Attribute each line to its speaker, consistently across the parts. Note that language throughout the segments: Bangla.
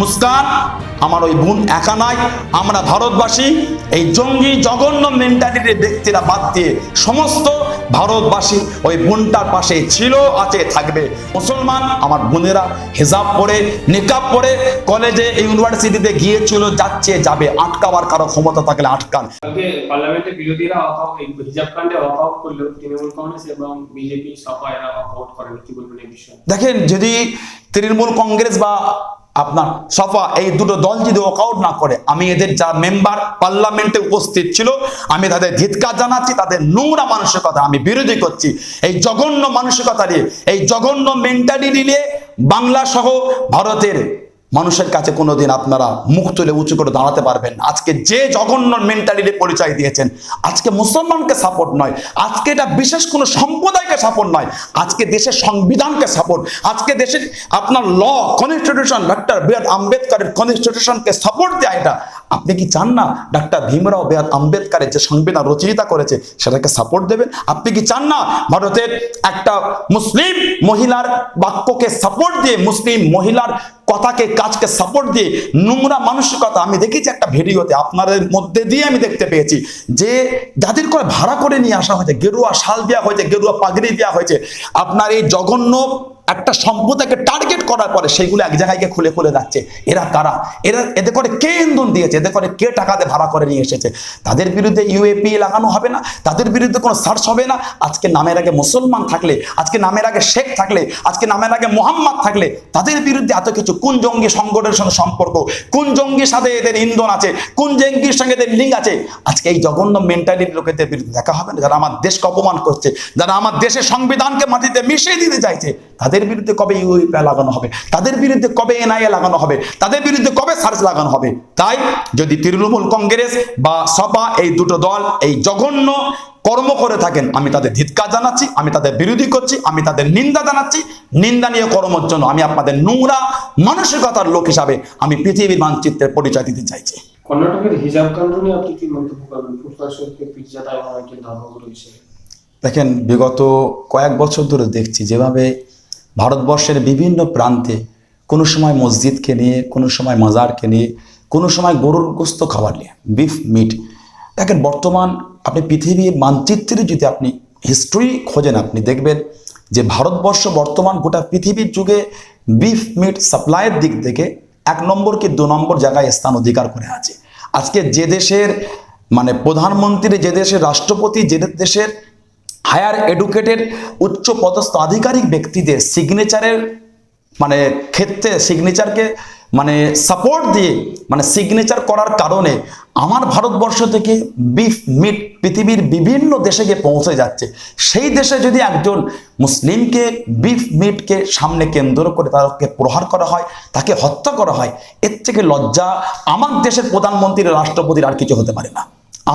Speaker 1: মুস্কান আমার ওই বোন একা নাই আমরা ভারতবাসী এই জঙ্গি জঘন্য মেন্টালিটির ব্যক্তিরা বাদ দিয়ে সমস্ত ভারতবাসী ওই বোনটার পাশে ছিল আছে থাকবে। মুসলমান আমার বোনেরা হেজাব পরে নিকাব পরে কলেজে ইউনিভার্সিটিতে গিয়েছিল যাচ্ছে যাবে আটকাবার কারও ক্ষমতা থাকলে আটকান।
Speaker 2: পার্লামেন্টে বিরোধীরা হিজাব কাণ্ডে করলেও তৃণমূল কংগ্রেস এবং বিজেপি এরা করেন কি বলবেন এই বিষয়ে?
Speaker 1: দেখেন যদি তৃণমূল কংগ্রেস বা আপনার সফা এই দুটো দল যদি ওয়াকআউট না করে, আমি এদের যারা মেম্বার পার্লামেন্টে উপস্থিত ছিল, আমি তাদের ধিৎকার জানাচ্ছি, তাদের নোংরা মানসিকতা আমি বিরোধী করছি। এই জঘন্য মানসিকতা নিয়ে, এই জঘন্য মেন্টালিটি নিয়ে বাংলা সহ ভারতের মানুষের কাছে কোনোদিন আপনারা মুখ তুলে উঁচু করে দাঁড়াতে পারবেন আজকে যে জঘন্য মেন্টালিটি পরিচয় দিয়েছেন, আজকে মুসলমানকে সাপোর্ট নয়, আজকে এটা বিশেষ কোনো সম্প্রদায়কে সাপোর্ট নয়, আজকে দেশের সংবিধানকে সাপোর্ট আজকে দেশের আপনার law constitution doctor B R আম্বেদকরের কনস্টিটিউশনকে সাপোর্ট দেয় এটা। আপনি কি চান না ডাক্তার ভীমরাও বেয়াদ আম্বেদকরের যে সংবিধান রচয়িতা করেছে, সেটাকে সাপোর্ট দেবেন? আপনি কি চান না ভারতের একটা মুসলিম মহিলার বাক্যকে সাপোর্ট দিয়ে, মুসলিম মহিলার কথাকে, কাজকে সাপোর্ট দিয়ে নোংরা মানসিকতা? আমি দেখেছি একটা ভিডিওতে, আপনাদের মধ্যে দিয়ে আমি দেখতে পেয়েছি, যে যাদের করে ভাড়া করে নিয়ে আসা হয়েছে, গেরুয়া শাল দেওয়া হয়েছে, গেরুয়া পাগড়ি দেওয়া হয়েছে, আপনার এই জঘন্য একটা সম্প্রদায়কে টার্গেট করার পরে সেইগুলো এক জায়গায় গিয়ে খুলে খুলে যাচ্ছে। এরা কারা? এরা এদের করে কে ইন্ধন দিয়েছে? এদের করে কে টাকাতে ভাড়া করে নিয়ে এসেছে? তাদের বিরুদ্ধে ইউএপি লাগানো হবে না? তাদের বিরুদ্ধে কোনো সার্চ হবে না? আজকে নামের আগে মুসলমান থাকলে, আজকে নামের আগে শেখ থাকলে, আজকে নামের আগে মোহাম্মদ থাকলে, তাদের বিরুদ্ধে এত কিছু? কোন জঙ্গি সংগঠনের সঙ্গে সম্পর্ক? কোন জঙ্গির সাথে এদের ইন্ধন আছে? কোন জঙ্গির সঙ্গে এদের লিঙ্ক আছে? আজকে এই জঘন্য মেন্টালিটি লোকেদের বিরুদ্ধে দেখা হবে না? যারা আমার দেশকে অপমান করছে, যারা আমার দেশের সংবিধানকে মাটিতে মিশিয়ে দিতে চাইছে, তাদের বিরুদ্ধে কবে ইউইপি লাগানো হবে? তাদের বিরুদ্ধে কবে এনআইএ লাগানো হবে? তাদের বিরুদ্ধে কবে সার্চ লাগানো হবে? তাই যদি তৃণমূল কংগ্রেস বা সপা এই দুটো দল এই জঘন্য কর্ম করে থাকেন আমি তাদের ধিৎকার জানাচ্ছি আমি তাদের বিরোধী করছি আমি তাদের নিন্দা জানাচ্ছি নিন্দা নিয়ে কর্মের জন্য আমি আপনাদের নোংরা মানসিকতার লোক হিসাবে আমি পৃথিবীর মানচিত্রের পরিচয় দিতে চাইছি।
Speaker 2: কর্ণাটকের হিজাব কাণ্ড নিয়ে আপনি কি মন্তব্য করবেন? ফুটবল শরীফকে পিজ্জাতা এবং একজন ধর্মগুরু হিসেবে।
Speaker 1: দেখেন বিগত কয়েক বছর ধরে দেখছি যেভাবে ভারতবর্ষের বিভিন্ন প্রান্তে কোনো সময় মসজিদকে নিয়ে, কোনো সময় মাজারকে নিয়ে, কোনো সময় গরুর গোস্ত খাবার নিয়ে বিফ মিট দেখেন, বর্তমান আপনি পৃথিবীর মানচিত্রে যদি আপনি হিস্ট্রি খোঁজেন, আপনি দেখবেন যে ভারতবর্ষ বর্তমান গোটা পৃথিবীর যুগে বিফ মিট সাপ্লাইয়ের দিক থেকে এক নম্বর কি দু নম্বর জায়গায় স্থান অধিকার করে আছে। আজকে যে দেশের মানে প্রধানমন্ত্রী, যে দেশের রাষ্ট্রপতি, যে দেশের হায়ার এডুকেটেড উচ্চ পদস্থ আধিকারিক ব্যক্তিদের সিগনেচারের মানে ক্ষেত্রে সিগনেচারকে মানে সাপোর্ট দিয়ে মানে সিগনেচার করার কারণে আমার ভারতবর্ষ থেকে বিফ, মিট, পৃথিবীর বিভিন্ন দেশে গিয়ে পৌঁছে যাচ্ছে। সেই দেশে যদি একজন মুসলিমকে, বিফ, মিটকে সামনে কেন্দ্র করে তাকে প্রহার করা হয়, তাকে হত্যা করা হয়, এর থেকে লজ্জা আমার দেশের প্রধানমন্ত্রীর রাষ্ট্রপতির আর কিছু হতে পারে না।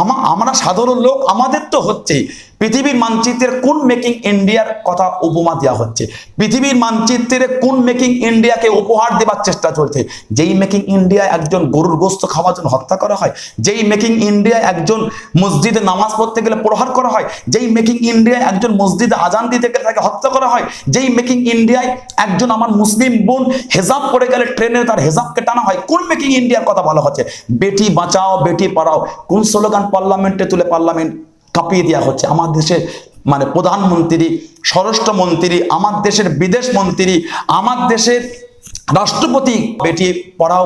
Speaker 1: আমা, আমরা সাধারণ লোক, আমাদের তো হচ্ছেই। পৃথিবীর মানচিত্রের কোন মেকিং ইন্ডিয়ার কথা উপমা দেওয়া হচ্ছে? পৃথিবীর মানচিত্রে কোন মেকিং ইন্ডিয়াকে উপহার দেবার চেষ্টা চলছে? যেই মেকিং ইন্ডিয়া একজন গরুর গোস্ত খাওয়ার জন্য হত্যা করা হয়, যেই মেকিং ইন্ডিয়া একজন মসজিদে নামাজ পড়তে গেলে প্রহার করা হয়, যেই মেকিং ইন্ডিয়া একজন মসজিদে আজান দিতে গেলে তাকে হত্যা করা হয়, যেই মেকিং ইন্ডিয়ায় একজন আমার মুসলিম বোন হেজাব পড়ে গেলে ট্রেনে তার হেজাবকে টানা হয়, কোন মেকিং ইন্ডিয়ার কথা বলা হচ্ছে? বেটি বাঁচাও, বেটি পড়াও, কোন স্লোগান পার্লামেন্টে তুলে পার্লামেন্ট কাঁপিয়ে দেওয়া হচ্ছে। আমার দেশের মানে প্রধানমন্ত্রী, স্বরাষ্ট্রমন্ত্রী, আমার দেশের বিদেশ মন্ত্রী, আমার দেশের রাষ্ট্রপতি বেটি পড়াও,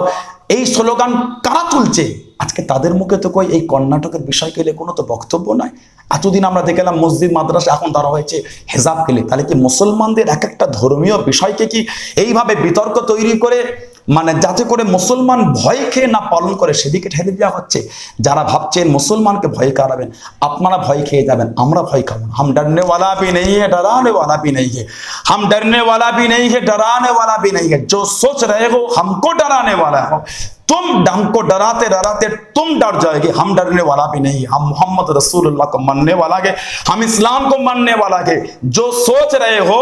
Speaker 1: এই স্লোগান কারা তুলছে? আজকে তাদের মুখে তো কই, এই কর্ণাটকের বিষয় কেলে কোনো তো বক্তব্য নয় এতদিন আমরা দেখলাম মসজিদ, মাদ্রাসা, এখন তারা হয়েছে হেজাব কেলে তাহলে কি মুসলমানদের এক একটা ধর্মীয় বিষয়কে কি এইভাবে বিতর্ক তৈরি করে মানে যাতে করে মুসলমান ভয় খেয়ে না পালন করে, সেদিকে ঠেলে দেওয়া হচ্ছে। যারা ভাবছেন মুসলমানকে ভয় কারাবেন আপনারা ভয় খেয়ে যাবেন, আমরা ভয় খাব হাম ডরনে ওয়ালা ভি নেই হে, ডরানে ওয়ালা ভি নেই হে। হাম ডরনে ওয়ালা ভি নেই হে, ডরানে ওয়ালা ভি নেই হে। জো সোচ রহে হো হামকো ডরানে ওয়ালা হো तुम हमको डराते डराते तुम डर जाएगी हम डरने वाला भी नहीं, हम मोहम्मद रसूलुल्लाह को मानने वाला है, हम इस्लाम को मानने वाला है। जो सोच रहे हो,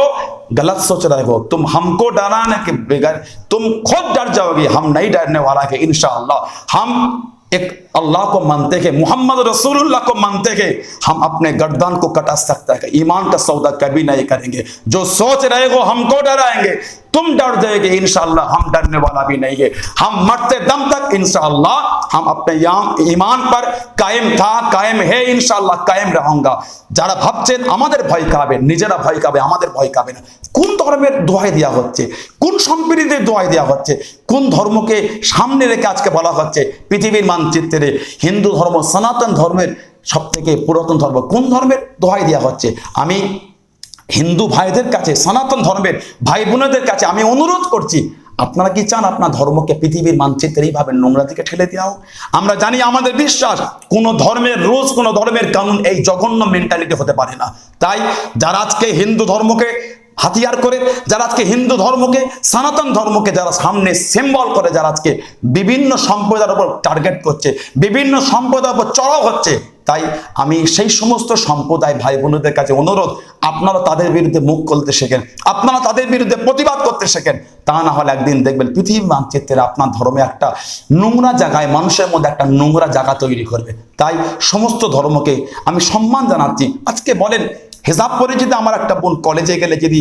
Speaker 1: गलत सोच रहे हो, तुम हमको डराने के बगैर तुम खुद डर जाओगे, हम नहीं डरने वाला है, इंशाअल्लाह। हम एक अल्लाह को मानते हैं, मोहम्मद रसूलुल्लाह को मानते हैं। हम अपने गर्दन को कटा सकते हैं, ईमान का सौदा कभी नहीं करेंगे। जो सोच रहे हो, हमको डराएँगे। तुम डर जाएंगे इनशाला हम डरने वाला भी नहीं है। हम मरते दम तक इनशाला हम अपने ईमान पर कायम था কায়েম হে ইনশাল্লাহ কায়েম রাহঙ্গা যারা ভাবছেন আমাদের ভয় খাবে নিজেরা ভয় খাবে আমাদের ভয় খাবে না কোন ধর্মের দোহাই দেওয়া হচ্ছে কোন সম্প্রীতির দোয়াই দেওয়া হচ্ছে? কোন ধর্মকে সামনে রেখে আজকে বলা হচ্ছে? পৃথিবীর মানচিত্রে হিন্দু ধর্ম, সনাতন ধর্মের সব থেকে পুরাতন ধর্ম, কোন ধর্মের দোহাই দেওয়া হচ্ছে? আমি হিন্দু ভাইদের কাছে, সনাতন ধর্মের ভাই বোনদের কাছে আমি অনুরোধ করছি, আপনারা কি চান আপনার ধর্মকে পৃথিবীর মানচিত্রে এইভাবে নোংরা থেকে ঠেলে দেওয়া হোক? আমরা জানি আমাদের বিশ্বাস, কোন ধর্মের রোজ কোন ধর্মের কানুন এই জঘন্য মেন্টালিটি হতে পারে না তাই যারা আজকে হিন্দু ধর্মকে হাতিয়ার করে, যারা আজকে হিন্দু ধর্মকে, সনাতন ধর্মকে যারা সামনে সিম্বল করে, যারা আজকে বিভিন্ন সম্প্রদায়ের উপর টার্গেট করছে, বিভিন্ন সম্প্রদায়ের উপর চড়াও হচ্ছে, তাই আমি সেই সমস্ত সম্প্রদায় ভাই বোনদের কাছে অনুরোধ, আপনারা তাদের বিরুদ্ধে মুখ খুলতে শেখেন, আপনারা তাদের বিরুদ্ধে প্রতিবাদ করতে শেখেন, তা না হলে একদিন দেখবেন পৃথিবী মানচিত্রে আপনার ধর্মে একটা নোংরা জায়গায় মানুষের মধ্যে একটা নোংরা জায়গা তৈরি করবে, তাই সমস্ত ধর্মকে আমি সম্মান জানাচ্ছি, আজকে বলেন হেসাব করে যদি আমার একটা বোন কলেজে গেলে যদি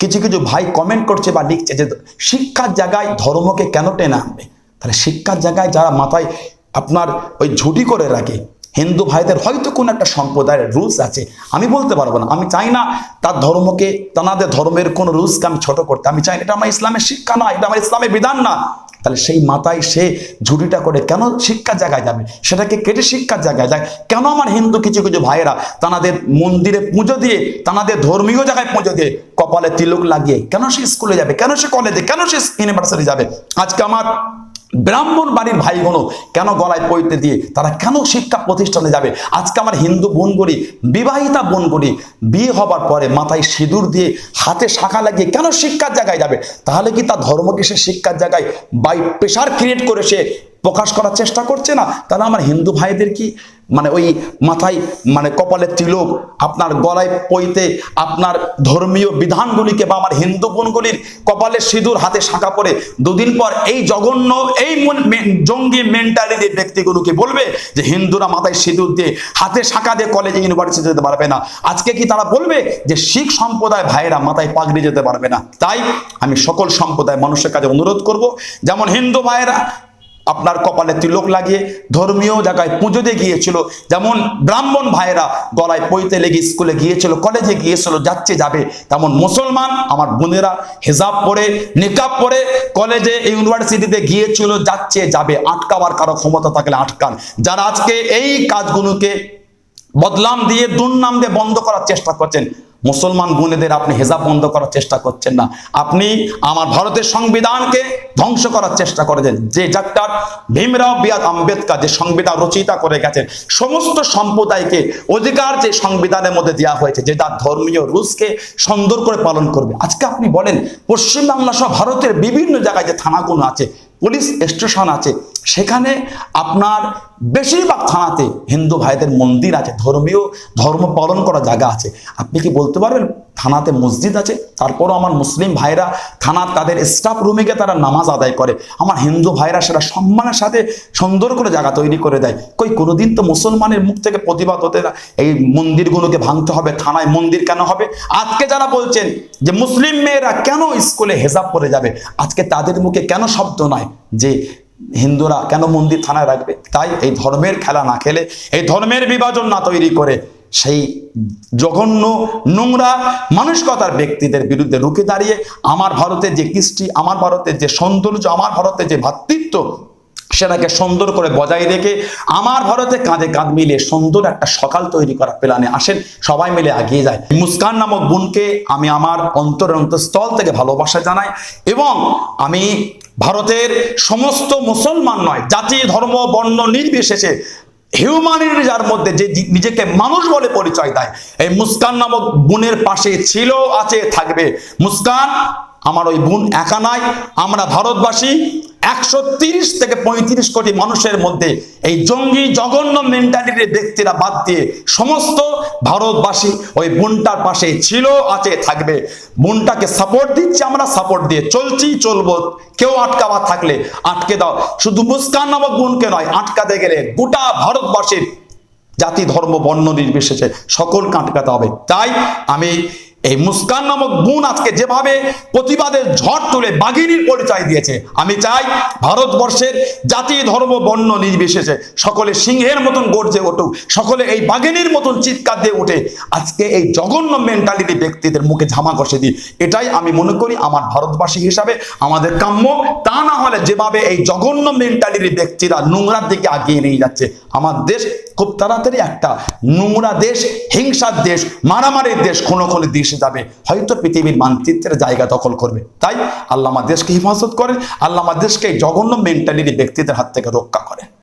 Speaker 1: কিছু কিছু ভাই কমেন্ট করছে বা লিখছে যে, শিক্ষার জায়গায় ধর্মকে কেন টেনে আনবে? তাহলে শিক্ষার জায়গায় যারা মাথায় আপনার ওই ঝুটি করে রাখে, হিন্দু ভাইদের হয়তো কোনো একটা সম্প্রদায়ের রুলস আছে। আমি বলতে পারব না। আমি চাই না তার ধর্মকে তাদের ধর্মের কোনো রুলসকে আমি ছোট করতে। আমি চাই এটা আমার ইসলামের শিক্ষা না, এটা আমার ইসলামের বিধান না। তাহলে সেই মাথায় সে ঝুড়িটা করে কেন শিক্ষার জায়গায় যাবে? সেটাকে কেটে শিক্ষার জায়গায় যায়। কেন আমার হিন্দু কিছু কিছু ভাইয়েরা তানাদের মন্দিরে পুজো দিয়ে, তানাদের ধর্মীয় জায়গায় পুজো দিয়ে কপালে তিলক লাগিয়ে কেন সে স্কুলে যাবে? কেন সে কলেজে কেন সে ইউনিভার্সিটি যাবে? আজকে আমার ব্রাহ্মণ বাড়ির ভাই বোনও কেন গলায় পইতে দিয়ে, তারা কেন শিক্ষা প্রতিষ্ঠানে যাবে? আজকে আমার হিন্দু বোন করি বিবাহিতা বোন করি বিয়ে হবার পরে মাথায় সিঁদুর দিয়ে হাতে শাখা লাগিয়ে কেন শিক্ষার জায়গায় যাবে? তাহলে কি তার ধর্মকে সে শিক্ষার জায়গায় বাই প্রেশার ক্রিয়েট করে সে প্রকাশ করার চেষ্টা করছে না, তাহলে আমার হিন্দু ভাইদের কি মানে ওই মাথায় মানে কপালে তিলক, আপনার গলায় পইতে আপনার ধর্মীয় বিধানগুলিকে বা আমার হিন্দু বোনগুলির কপালে সিঁদুর হাতে শাঁখা পরে দুদিন পর এই জঘন্য, এই জঙ্গি মেন্টালিটির ব্যক্তিগুলোকে বলবে যে হিন্দুরা মাথায় সিঁদুর দিয়ে, হাতে শাঁখা দিয়ে কলেজে ইউনিভার্সিটি যেতে পারবে না? আজকে কি তারা বলবে যে শিখ সম্প্রদায় ভাইয়েরা মাথায় পাগড়ি যেতে পারবে না? তাই আমি সকল সম্প্রদায় মানুষের কাছে অনুরোধ করব, যেমন হিন্দু ভাইয়েরা আপনার কপালে তিলক লাগিয়ে ধর্মীয় জায়গায় পুজো দিয়ে গিয়েছিল। যেমন ব্রাহ্মণ ভাইয়েরা গলায় পইতে লেগে স্কুলে গিয়েছিল, কলেজে গিয়েছিল, যাচ্ছে যাবে। তেমন মুসলমান, আমার বোনেরা হেজাব পরে, নিকাব পরে কলেজে ইউনিভার্সিটিতে গিয়েছিল, যাচ্ছে যাবে। আটকাবার কারও ক্ষমতা থাকলে আটকান। যারা আজকে এই কাজগুলোকে বদলাম দিয়ে, দুর্নাম দিয়ে বন্ধ করার চেষ্টা করছেন মুসলমান বোনেদের আপনি হেজাব বন্ধ করার চেষ্টা করছেন না। আপনি আমার ভারতের সংবিধানকে ধ্বংস করার চেষ্টা করেছেন। যে ডাক্তার ভীমরাও বিয়াদ আম্বেদকর যে সংবিধান রচিতা করে গেছেন, সমস্ত সম্প্রদায়কে অধিকার যে সংবিধানের মধ্যে দেওয়া হয়েছে, যে তার ধর্মীয় রুলসকে সুন্দর করে পালন করবে। আজকে আপনি বলেন পশ্চিমবাংলা সহ ভারতের বিভিন্ন জায়গায় যে থানাগুলো আছে, পুলিশ স্টেশন আছে সেখানে আপনার বেশিরভাগ থানাতে হিন্দু ভাইদের মন্দির আছে, ধর্মীয়, ধর্ম পালন করা জায়গা আছে। আপনি কি বলতে পারবেন? থানাতে মসজিদ আছে, তারপরও আমার মুসলিম ভাইরা থানার তাদের স্টাফ রুমে গিয়ে তারা নামাজ আদায় করে। আমার হিন্দু ভাইরা সেটা সম্মানের সাথে সুন্দর করে জায়গা তৈরি করে দেয়। কই, কোনোদিন তো মুসলমানের মুখ থেকে প্রতিবাদ হতে না এই মন্দিরগুলোকে ভাঙতে হবে, থানায় মন্দির কেন হবে? আজকে যারা বলছেন যে মুসলিম মেয়েরা কেন স্কুলে হেজাব পরে যাবে? আজকে তাদের মুখে কেন শব্দ নয় যে হিন্দুরা কেন মন্দির থানায় রাখবে? তাই এই ধর্মের খেলা না খেলে, এই ধর্মের বিভাজন না তৈরি করে সেই জঘন্য নোংরা মানসিকতার ব্যক্তিদের বিরুদ্ধে রুখে দাঁড়িয়ে আমার ভারতের যে কৃষ্টি, আমার ভারতের যে সৌন্দর্য, আমার ভারতের যে ভাতৃত্ব, সেটাকে সুন্দর করে বজায় রেখে আমার ভারতে কাঁধে কাঁধ মিলিয়ে সুন্দর একটা সকাল তৈরি করা প্ল্যানে আসেন, সবাই মিলে এগিয়ে যায়। মুস্কান নামক বোনকে আমি আমার অন্তর অন্তঃস্থল থেকে ভালোবাসা জানাই এবং আমি ভারতের সমস্ত মুসলমান নয়, জাতি, ধর্ম, বর্ণ নির্বিশেষে হিউম্যানিটি যার মধ্যে যে নিজেকে মানুষ বলে পরিচয় দেয়, এই মুস্কান নামক বোনের পাশে ছিল, আছে, থাকবে। মুস্কান আমার ওই বোন একা নাই, আমরা ভারতবাসী একশো থেকে পঁয়ত্রিশ কোটি মানুষের মধ্যে এই জঙ্গি জঘন্য মেন্টালিটির ব্যক্তিরা বাদ দিয়ে সমস্ত ভারতবাসী ওই বোনটার পাশে ছিল, আছে, থাকবে। বোনটাকে সাপোর্ট দিচ্ছি আমরা সাপোর্ট দিয়ে চলছি, চলবো। কেউ আটকাবার থাকলে আটকে দাও। শুধু মুস্কান নামক বোনকে নয়, আটকাতে গেলে গোটা ভারতবাসীর জাতি, ধর্ম, বর্ণ নির্বিশেষে সকলকে আটকাতে হবে। তাই আমি এই মুস্কান নামক গুণ আজকে যেভাবে প্রতিবাদের ঝড় তুলে বাঘিনীর পরিচয় দিয়েছে, আমি চাই ভারতবর্ষের জাতি, ধর্ম, বর্ণ নির্বিশেষে সকলে সিংহের মতন গর্জে উঠুক, সকলে এই বাঘিনীর মতন চিৎকার দিয়ে উঠে আজকে এই জঘন্য মেন্টালিটি ব্যক্তিদের মুখে ঝামা কষে দিই। এটাই আমি মনে করি আমার ভারতবাসী হিসাবে আমাদের কাম্য। তা না হলে যেভাবে এই জঘন্য মেন্টালিটি ব্যক্তিরা নোংরার দিকে আগিয়ে নিয়ে যাচ্ছে, আমার দেশ খুব তাড়াতাড়ি একটা নোংরা দেশ, হিংসার দেশ, মারামারির দেশ কোনো কোনো দেশে যাবে হয়তো পৃথিবীর মানচিত্রের জায়গা দখল করবে। তাই আল্লাহ দেশকে হেফাজত করেন, আল্লাহ দেশকে জঘন্য মেন্টালিটি ব্যক্তিদের হাত থেকে রক্ষা করেন।